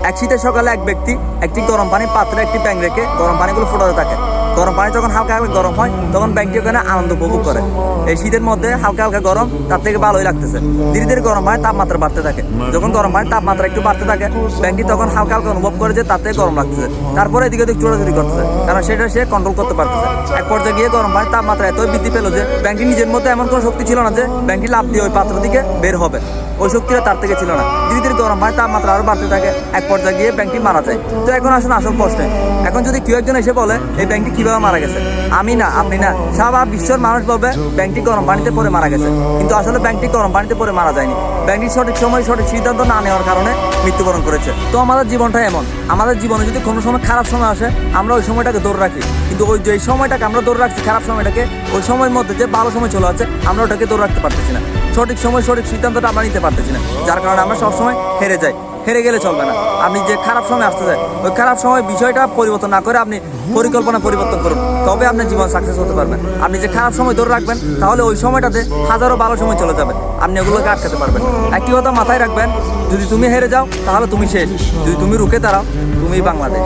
এক শীতের সকালে এক ব্যক্তি একটি গরম পানি পাত্রে একটি ব্যাং রেখে গরম পানিগুলো ফোটাতে থাকে। গরম পানি যখন হালকা হালকা গরম হয়, তখন ব্যাংকটি ওখানে আনন্দ উপভোগ করে। এই শীতের মধ্যে হালকা হালকা গরম, তার থেকে ভালোই লাগতেছে। ধীরে ধীরে গরম হয় তাপমাত্রা বাড়তে থাকে। যখন গরম হয় তাপমাত্রা একটু বাড়তে থাকে ব্যাংকটি তখন হালকা হালকা অনুভব করে যে থেকে গরম লাগতেছে। তারপরে এদিকে ওদিক চোরাচুরি করতেছে, কারণ সেটা সে কন্ট্রোল করতে পারতেছে। এক পর্যায়ে গিয়ে গরম হয় তাপমাত্রা এতই বৃদ্ধি পেল যে ব্যাংকটি নিজের মধ্যে এমন কোনো শক্তি ছিল না যে ব্যাংকটি লাভ দিয়ে ওই পাত্র দিকে বের হবে। ওই শক্তিটা তার থেকে ছিল না। ধীরে ধীরে গরম হয় তাপমাত্রা আরও বাড়তে থাকে। এক পর্যায়ে গিয়ে ব্যাংকটি মারা যায়। তো এখন আসুন আসল প্রশ্নে। এখন যদি কেউ একজন এসে বলে, এই ব্যাংকটি কীভাবে মারা গেছে? আমি না, আপনি না। সারা বিশ্বের মানুষ বলবে, ব্যাংকটি গরম পানিতে পরে মারা গেছে। কিন্তু আসলে ব্যাংকটি গরম পানিতে পরে মারা যায়নি। ব্যাংকটি সঠিক সময় সঠিক সিদ্ধান্ত না নেওয়ার কারণে মৃত্যুবরণ করেছে। তো আমাদের জীবনটা এমন। আমাদের জীবনে যদি কোনো সময় খারাপ সময় আসে, আমরা ওই সময়টাকে দৌড় রাখি। কিন্তু ওই যে সময়টাকে আমরা দৌড় রাখছি, খারাপ সময়টাকে, ওই সময়ের মধ্যে যে ভালো সময় চলে আছে আমরা ওটাকে দৌড় রাখতে পারতেছি না। সঠিক সময় সঠিক সিদ্ধান্তটা আমরা নিতে পারতেছি না। যার কারণে আমরা সবসময় হেরে যাই। হেরে গেলে চলবে না। আপনি যে খারাপ সময় আসতেছে ওই খারাপ সময় বিষয়টা পরিবর্তন না করে আপনি পরিকল্পনা পরিবর্তন করুন। তবে আপনার জীবন সাকসেস হতে পারবেন আপনি যে খারাপ সময় ধরে রাখবেন, তাহলে ওই সময়টাতে হাজারো ভালো সময় চলে যাবে। আপনি এগুলোকে আটকাতে পারবেন একটি কথা মাথায় রাখবেন, যদি তুমি হেরে যাও, তাহলে তুমি শেষ। যদি তুমি রুখে দাঁড়াও, তুমি বাংলাদেশ।